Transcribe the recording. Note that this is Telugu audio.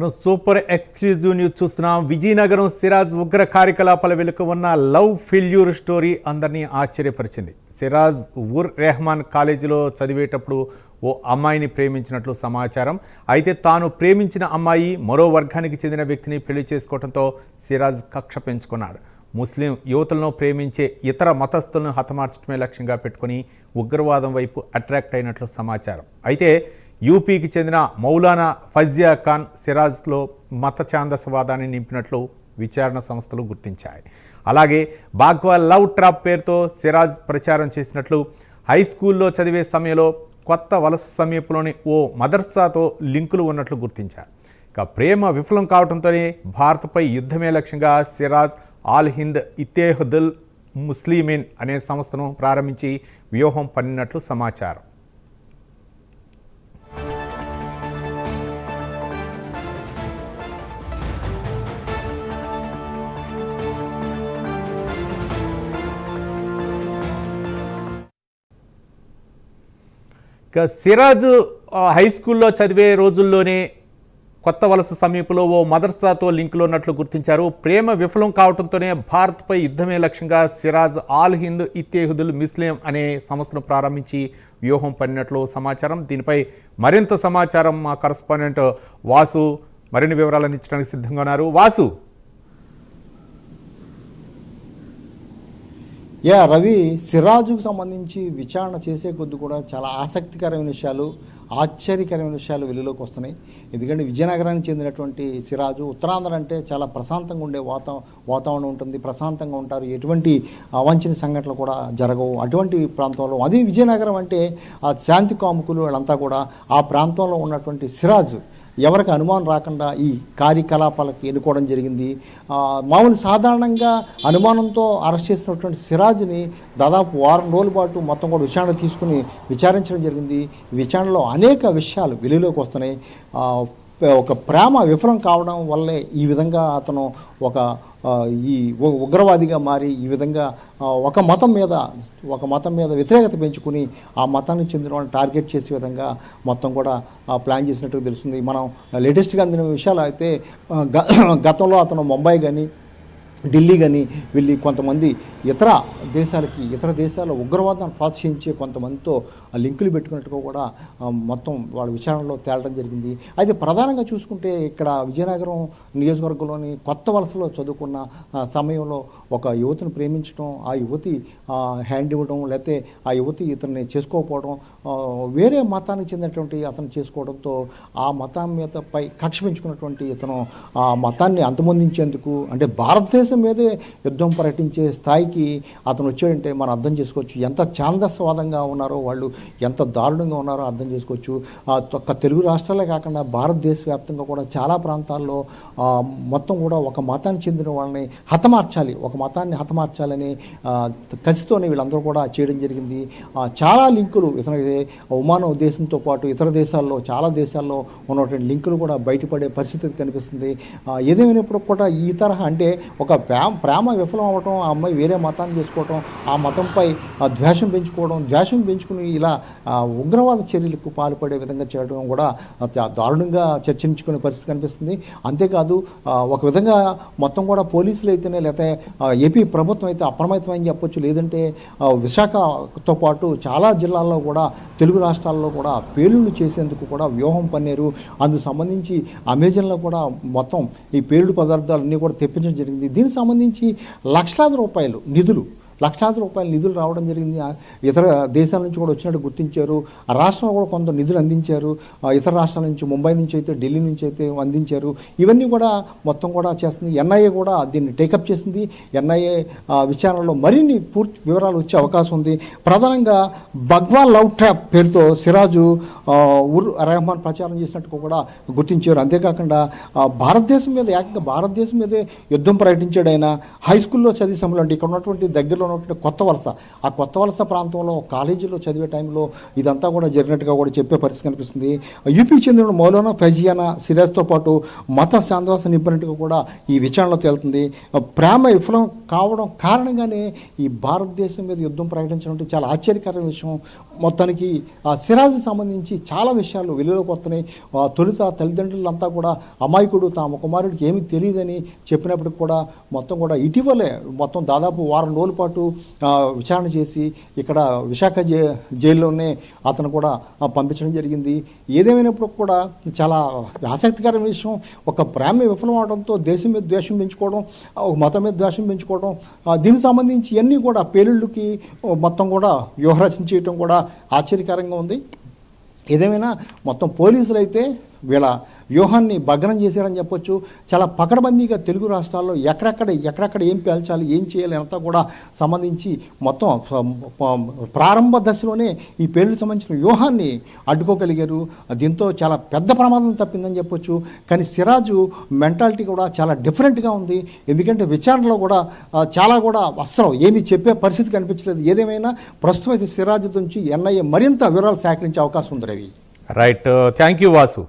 మనం సూపర్ ఎక్స్క్లూజివ్ న్యూస్ చూస్తున్నాం. విజయనగరం సిరాజ్ ఉగ్ర కార్యకలాపాల వెనుక ఉన్న లవ్ ఫెయిల్యూర్ స్టోరీ అందరినీ ఆశ్చర్యపరిచింది. సిరాజ్ ఉర్ రెహమాన్ కాలేజీలో చదివేటప్పుడు ఓ అమ్మాయిని ప్రేమించినట్లు సమాచారం. అయితే తాను ప్రేమించిన అమ్మాయి మరో వర్గానికి చెందిన వ్యక్తిని పెళ్ళి చేసుకోవడంతో సిరాజ్ కక్ష పెంచుకున్నాడు. ముస్లిం యువతులను ప్రేమించే ఇతర మతస్థులను హతమార్చడమే లక్ష్యంగా పెట్టుకుని ఉగ్రవాదం వైపు అట్రాక్ట్ అయినట్లు సమాచారం. అయితే యూపీకి చెందిన మౌలానా ఫజియా ఖాన్ సిరాజ్లో మత ఛాందసవాదాన్ని నింపినట్లు విచారణ సంస్థలు గుర్తించాయి. అలాగే బాగ్వా లవ్ ట్రాప్ పేరుతో సిరాజ్ ప్రచారం చేసినట్లు హై స్కూల్లో చదివే సమయంలో కొత్త వలస సమీపంలోని ఓ మదర్సాతో లింకులు ఉన్నట్లు గుర్తించారు. ఇక ప్రేమ విఫలం కావడంతోనే భారత్పై యుద్ధమే లక్ష్యంగా సిరాజ్ ఆల్ హింద్ ఇత్తేహదుల్ ముస్లిమీన్ అనే సంస్థను ప్రారంభించి వ్యూహం పన్నినట్లు సమాచారం. సిరాజ్ హై స్కూల్లో చదివే రోజుల్లోనే కొత్త వలస సమీపంలో ఓ మదర్సాతో లింకులో ఉన్నట్లు గుర్తించారు. ప్రేమ విఫలం కావడంతోనే భారత్పై యుద్ధమే లక్ష్యంగా సిరాజ్ ఆల్ హింద్ ఇత్తేహుదుల్ ముస్లిం అనే సంస్థను ప్రారంభించి వ్యూహం పడినట్లు సమాచారం. దీనిపై మరింత సమాచారం మా కరస్పాండెంట్ వాసు మరిన్ని వివరాలను ఇచ్చడానికి సిద్ధంగా ఉన్నారు. వాసు! యా రవి సిరాజుకు సంబంధించి విచారణ చేసే కొద్ది కూడా చాలా ఆసక్తికరమైన విషయాలు ఆశ్చర్యకరమైన విషయాలు వెలుగులోకి వస్తున్నాయి. ఎందుకంటే విజయనగరానికి చెందినటువంటి సిరాజు ఉత్తరాంధ్ర అంటే చాలా ప్రశాంతంగా ఉండే వాతా వాతావరణం ఉంటుంది ప్రశాంతంగా ఉంటారు. ఎటువంటి అవాంఛనీయ సంఘటనలు కూడా జరగవు. అటువంటి ప్రాంతంలో అది విజయనగరం అంటే ఆ శాంతి కాముకులు వాళ్ళంతా కూడా ఆ ప్రాంతంలో ఉన్నటువంటి సిరాజు ఎవరికి అనుమానం రాకుండా ఈ కార్యకలాపాలకు ఎన్నుకోవడం జరిగింది. మామూలు సాధారణంగా అనుమానంతో అరెస్ట్ చేసినటువంటి సిరాజ్ని దాదాపు వారం రోజుల పాటు మొత్తం కూడా విచారణ తీసుకుని విచారించడం జరిగింది. విచారణలో అనేక విషయాలు వెలుగులోకి వస్తున్నాయి. ఒక ప్రేమ విఫలం కావడం వల్లే ఈ విధంగా అతను ఒక ఈ ఉగ్రవాదిగా మారి ఈ విధంగా ఒక మతం మీద ఒక మతం మీద వ్యతిరేకత పెంచుకుని ఆ మతానికి చెందిన వాళ్ళని టార్గెట్ చేసే విధంగా మొత్తం కూడా ప్లాన్ చేసినట్టుగా తెలుస్తుంది. మనం లేటెస్ట్గా అందిన విషయాలు అయితే గ- గతంలో అతను ముంబై కానీ ఢిల్లీ కానీ వెళ్ళి కొంతమంది ఇతర దేశాలకి ఇతర దేశాల ఉగ్రవాదాన్ని ప్రోత్సహించే కొంతమందితో లింకులు పెట్టుకున్నట్టుగా కూడా మొత్తం వాళ్ళ విచారణలో తేలడం జరిగింది. అయితే ప్రధానంగా చూసుకుంటే ఇక్కడ విజయనగరం నియోజకవర్గంలోని కొత్త వలసలో చదువుకున్న సమయంలో ఒక యువతిని ప్రేమించడం ఆ యువతి హ్యాండ్ ఇవ్వడం లేకపోతే ఆ యువతి ఇతన్ని చేసుకోకపోవడం వేరే మతానికి చెందినటువంటి అతను చేసుకోవడంతో ఆ మతం మీద పై కక్ష పెంచుకున్నటువంటి ఇతను ఆ మతాన్ని అంతమొందించేందుకు అంటే భారతదేశం మీదే యుద్ధం ప్రకటించే స్థాయికి అతను వచ్చాడంటే మనం అర్థం చేసుకోవచ్చు. ఎంత ఛాందస్వాదంగా ఉన్నారో వాళ్ళు ఎంత దారుణంగా ఉన్నారో అర్థం చేసుకోవచ్చు. ఒక్క తెలుగు రాష్ట్రాలే కాకుండా భారతదేశ వ్యాప్తంగా కూడా చాలా ప్రాంతాల్లో మొత్తం కూడా ఒక మతానికి చెందిన వాళ్ళని హతమార్చాలి. ఒక మతాన్ని హతమార్చాలని కసితోనే వీళ్ళందరూ కూడా చేయడం జరిగింది. చాలా లింకులు ఇతర ఉమాన ఉద్దేశంతో పాటు ఇతర దేశాల్లో చాలా దేశాల్లో ఉన్నటువంటి లింకులు కూడా బయటపడే పరిస్థితి కనిపిస్తుంది. ఏదేమైనప్పుడు కూడా ఈ తరహా అంటే ఒక ప్రేమ ప్రేమ విఫలం అవ్వటం ఆ అమ్మాయి వేరే మతాన్ని చేసుకోవటం ఆ మతంపై ద్వేషం పెంచుకోవడం ద్వేషం పెంచుకుని ఇలా ఉగ్రవాద చర్యలకు పాల్పడే విధంగా చేయడం కూడా దారుణంగా చర్చించుకునే పరిస్థితి కనిపిస్తుంది. అంతేకాదు ఒక విధంగా మొత్తం కూడా పోలీసులు అయితేనే లేకపోతే ఏపీ ప్రభుత్వం అయితే అప్రమత్తమని చెప్పొచ్చు. లేదంటే విశాఖతో పాటు చాలా జిల్లాల్లో కూడా తెలుగు రాష్ట్రాల్లో కూడా పేలుళ్ళు చేసేందుకు కూడా వ్యూహం పన్నారు. అందుకు సంబంధించి అమెజాన్లో కూడా మొత్తం ఈ పేలుడు పదార్థాలన్నీ కూడా తెప్పించడం జరిగింది. దీనికి సంబంధించి లక్షలాది రూపాయలు నిధులు లక్షలాది రూపాయల నిధులు రావడం జరిగింది. ఆ ఇతర దేశాల నుంచి కూడా వచ్చినట్టు గుర్తించారు. ఆ రాష్ట్రంలో కూడా కొంత నిధులు అందించారు. ఇతర రాష్ట్రాల నుంచి ముంబై నుంచి అయితే ఢిల్లీ నుంచి అయితే అందించారు. ఇవన్నీ కూడా మొత్తం కూడా చేస్తుంది. ఎన్ఐఏ కూడా దీన్ని టేకప్ చేసింది. ఎన్ఐఏ విచారణలో మరిన్ని పూర్తి వివరాలు వచ్చే అవకాశం ఉంది. ప్రధానంగా భగ్వా లవ్ ట్రాప్ పేరుతో సిరాజు ఉర్ రెహమాన్ ప్రచారం చేసినట్టు కూడా గుర్తించారు. అంతేకాకుండా భారతదేశం మీద ఏకంగా భారతదేశం మీదే యుద్ధం ప్రకటించాడు ఆయన. హై స్కూల్లో చదివే సమయంలో ఇక్కడ ఉన్నటువంటి దగ్గరలో ఉన్నటువంటి కొత్త వలస. ఆ కొత్త వలస ప్రాంతంలో కాలేజీలో చదివే టైంలో ఇదంతా కూడా జరిగినట్టుగా కూడా చెప్పే పరిస్థితి కనిపిస్తుంది. యూపీ చెందిన మౌలానా ఫైజియానా సిరాజ్తో పాటు మత శాంతవాస నింపినట్టుగా కూడా ఈ విచారణలో తేలుతుంది. ప్రేమ విఫలం కావడం కారణంగానే ఈ భారతదేశం మీద యుద్ధం ప్రకటించడం అంటే చాలా ఆశ్చర్యకరమైన విషయం. మొత్తానికి ఆ సిరాజ్ సంబంధించి చాలా విషయాలు వెలుగులోకి వస్తున్నాయి. ఆ తొలుత తల్లిదండ్రులంతా కూడా అమాయకుడు తమ కుమారుడికి ఏమీ తెలియదని చెప్పినప్పటికి కూడా మొత్తం కూడా ఇటీవలే మొత్తం దాదాపు వారం రోజుల పాటు ఆ, విచారణ చేసి ఇక్కడ విశాఖ జై జైల్లోనే అతను కూడా పంపించడం జరిగింది. ఏదేమైనప్పుడు కూడా చాలా ఆసక్తికరమైన విషయం ఒక ప్రేమ విఫలం అవడంతో దేశం మీద ద్వేషం పెంచుకోవడం ఒక మతం మీద ద్వేషం పెంచుకోవడం దీనికి సంబంధించి ఇవన్నీ కూడా పేలుళ్ళకి మొత్తం కూడా వ్యూహరచన చేయడం కూడా ఆశ్చర్యకరంగా ఉంది. ఏదేమైనా మొత్తం పోలీసులు అయితే వీళ్ళ వ్యూహాన్ని భగ్నం చేశారని చెప్పొచ్చు. చాలా పకడబందీగా తెలుగు రాష్ట్రాల్లో ఎక్కడెక్కడ ఎక్కడెక్కడ ఏం పేల్చాలి ఏం చేయాలి అంతా కూడా సంబంధించి మొత్తం ప్రారంభ దశలోనే ఈ పేర్లకు సంబంధించిన వ్యూహాన్ని అడ్డుకోగలిగారు. దీంతో చాలా పెద్ద ప్రమాదం తప్పిందని చెప్పొచ్చు. కానీ సిరాజు మెంటాలిటీ కూడా చాలా డిఫరెంట్గా ఉంది. ఎందుకంటే విచారణలో కూడా చాలా కూడా అస్సలు ఏమీ చెప్పే పరిస్థితి కనిపించలేదు. ఏదేమైనా ప్రస్తుతం అయితే సిరాజ్ నుంచి ఎన్ఐఏ మరింత వివరాలు సేకరించే అవకాశం ఉంది Ravi. Right thank you Vasu